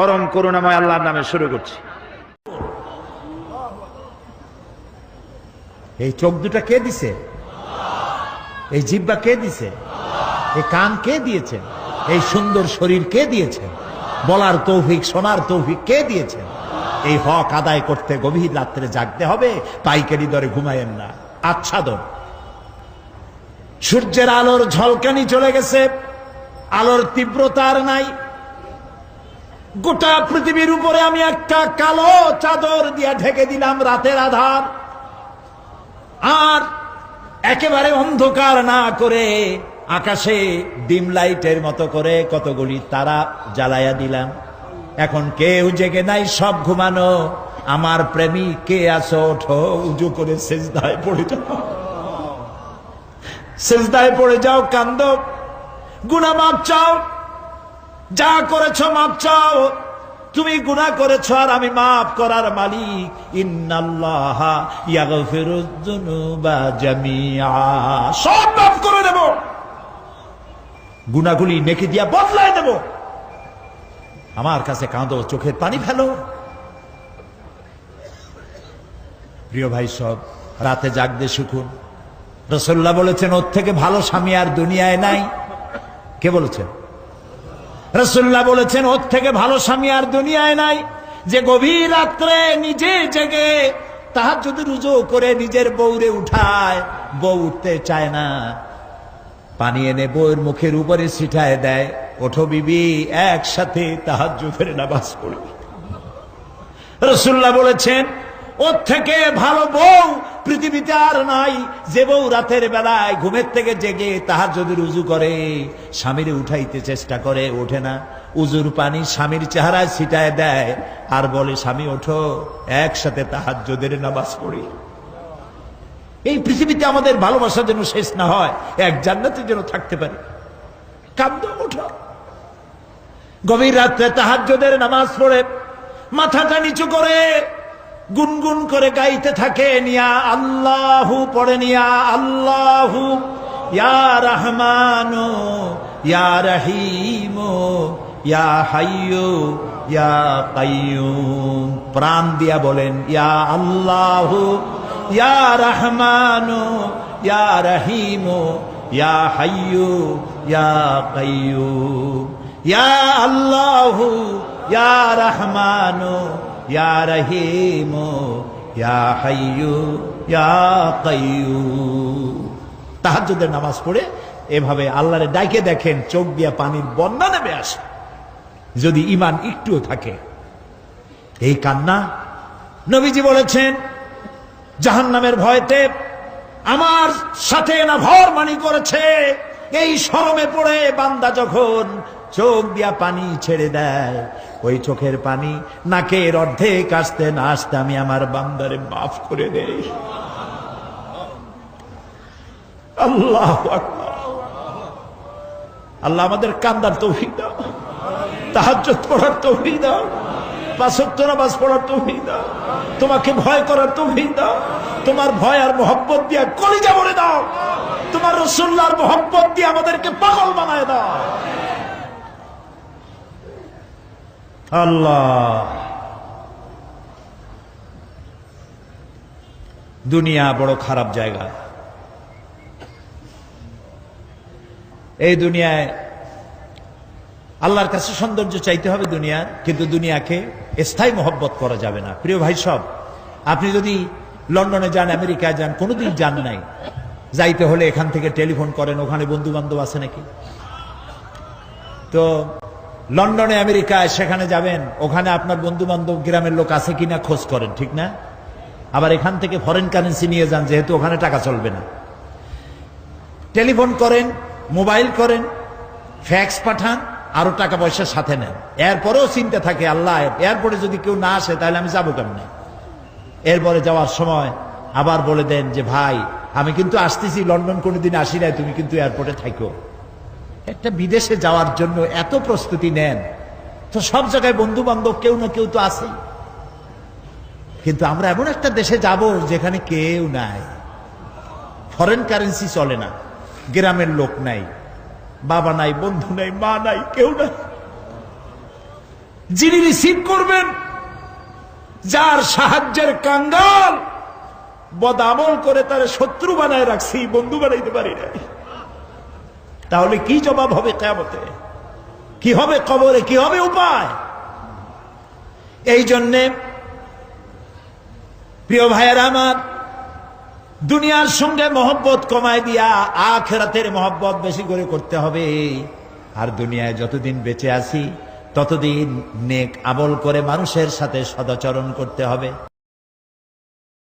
পরম করুণাময় আল্লাহর নামে শুরু করছি। এই চোখ দুটা কে দিছে? এই জিব্বা কে দিছে? এই কান কে দিয়েছেন এই সুন্দর শরীর কে দিয়েছেন বলার তৌফিক, শোনার তৌফিক কে দিয়েছেন এই হক আদায় করতে গভীর রাত্রে জাগতে হবে, পাইকারি দরে ঘুমায়েন না। আচ্ছাদন। সূর্যের আলোর ঝলকানি চলে গেছে, আলোর তীব্রতা আর নাই গোটা পৃথিবীর উপরে আমি একটা কালো চাদর দিয়ে ঢেকে দিলাম রাতের আধার। আর একেবারে অন্ধকার না করে আকাশে ডিম লাইটের মতো করে কতগুলি তারা জ্বালায়া দিলাম। এখন কেউ জেগে নাই, সব ঘুমানো। আমার প্রেমী কে আসো ওঠো, উজু করে সেজদায় পড়ে যাও। সেজদায় পড়ে যাও, কান্দ। গুনা মাপ চাও যা করেছ মাপ চাও। তুমি গুনাহ করেছ আর আমি মাফ করার মালিক। সব মাফ করে দেব। গুনাহগুলি নেকি দিয়া বদলায় দেব। আমার কাছে কাঁদো, চোখের পানি ফেলো। প্রিয় ভাই সব, রাতে জাগদে শুকুন রসল্লাহ বলেছেন, ওর থেকে ভালো স্বামী আর দুনিয়ায় নাই। কে বলেছেন রসুল্লাহ বলেছেন, ওর থেকে ভালো স্বামী আর দুনিয়ায় নাই। যে গভীর রাত্রে নিজে জেগে তাহার যদি রুজু করে নিজের বউরে উঠায়, বউ উঠতে চায় না। পানি এনে বউয়ের মুখের উপরে ছিটায় দেয়। ওঠো বিবি, একসাথে তাহার যুগের নামাজ পড়বে রসুল্লাহ বলেছেন, ওর থেকে ভালো বউ পৃথিবীতে আর নাই। যে বউ রাতের বেলায় ঘুমের থেকে জেগে তাহার যদি রুজু করে, স্বামীরে উঠাইতে চেষ্টা করে, ওঠে না। উজুর পানি স্বামীর চেহারায় ছিটায় দেয়, আর বলে, স্বামী, ওঠো, একসাথে তাহার যদের নামাজ পড়ি। এই পৃথিবীতে আমাদের ভালোবাসা যেন শেষ না হয়, এক জান্নাতে যেন থাকতে পারে। কান্দ, ওঠো। গভীর রাত্রে তাহাজ্জুদের নামাজ পড়ে, মাথাটা নিচু করে গুনগুন করে গাইতে থাকে, নিয়া আল্লাহু পড়ে, নিয়া আল্লাহু, ইয়া রহমানু, ইয়া রহিমু, ইয়া হাইয়ু, ইয়া কাইয়ুম। প্রাণ দিয়া বলেন, ইয়া আল্লাহু, ইয়া রহমানু, ইয়া রহিমু, ইয়া হাইয়ু, ইয়া কাইয়ুম। ইয়া আল্লাহু, ইয়া রহমানু ইয়া রহিমু ইয়া হাইয়ু ইয়া কাইয়ুম তাহাজ্জুদের নামাজ পড়ে এভাবে আল্লাহরে ডাইকে দেখেন, চোখ দিয়া পানির বন্যা নেমে আসে। যদি ইমান একটুও থাকে, এই কান্না নবীজি বলেছেন, জাহান্নামের ভয়তে আমার সাথে না ভর মানি করেছে, এই শরমে পড়ে বান্দা যখন চোখ দিয়া পানি ছেড়ে দেয় ওই চোখের পানি নাকের অর্ধেক আসতে না আসতে আমি আমার বান্দারে মাফ করে দেই। আল্লাহ আল্লাহ আমাদের কান্দার তৌফিক দাও। তাহাজ্জুদ পড়ার তৌফিক দাও। পাঁচক্ত নামাজ পড়ার তৌফিক দাও। তোমাকে ভয় করার তৌফিক দাও। তোমার ভয় আর মোহব্বত দিয়ে কলিজা বলে দাও। তোমার রসুল্লার মোহব্বত দিয়ে আমাদেরকে পাগল বানায় দাও। আল্লাহ। দুনিয়া বড় খারাপ জায়গা। এই দুনিয়ায় আল্লাহর কাছে সৌন্দর্য চাইতে হবে দুনিয়ার কিন্তু দুনিয়াকে স্থায়ী মহব্বত করা যাবে না। প্রিয় ভাই সব, আপনি যদি লন্ডনে যান, আমেরিকায় যান, কোনোদিন যান নাই, যাইতে হলে এখান থেকে টেলিফোন করেন, ওখানে বন্ধু বান্ধব আছে নাকি? তো লন্ডনে, আমেরিকায়, সেখানে যাবেন, ওখানে আপনার বন্ধু বান্ধব গ্রামের লোক আছে কিনা খোঁজ করেন, ঠিক না? আবার এখান থেকে ফরেন কারেন্সি নিয়ে যান, যেহেতু ওখানে টাকা চলবে না। টেলিফোন করেন, মোবাইল করেন, ফ্যাক্স পাঠান, আরও টাকা পয়সার সাথে নেন। এরপরেও চিন্তা থাকে, আল্লাহ এরপরে যদি কেউ না আসে, তাহলে আমি যাব কেমনে? এরপরে যাওয়ার সময় আবার বলে দেন যে, ভাই, আমি কিন্তু আসতেছি, লন্ডন কোনোদিন আসি নাই, তুমি কিন্তু এয়ারপোর্টে থাকো একটা বিদেশে যাওয়ার জন্য এত প্রস্তুতি নেন, তো সব জায়গায় বন্ধু বান্ধব কেউ না কেউ তো আছেই। কিন্তু আমরা এমন একটা দেশে যাব যেখানে কেউ নাই। ফরেন কারেন্সি চলে না, গ্রামের লোক নাই, বাবা নাই, বন্ধু নাই, মা নাই, কেউ নাই। যিনি রিসিভ করবেন, যার সাহায্যের কাঙ্গাল বদামল করে তার শত্রু বানায় রাখছি, বন্ধু বানাইতে পারি নাই। তাহলে কি জবাব হবে কেমতে কি হবে কবরে? কি হবে উপায়? এই জন্যে প্রিয় ভাইয়ের আমার, দুনিয়ার সঙ্গে মহব্বত কমায় দিয়া আখেরাতের মহব্বত বেশি করে করতে হবে। আর দুনিয়ায় যতদিন বেঁচে আছি, ততদিন নেক আমল করে মানুষের সাথে সদাচরণ করতে হবে।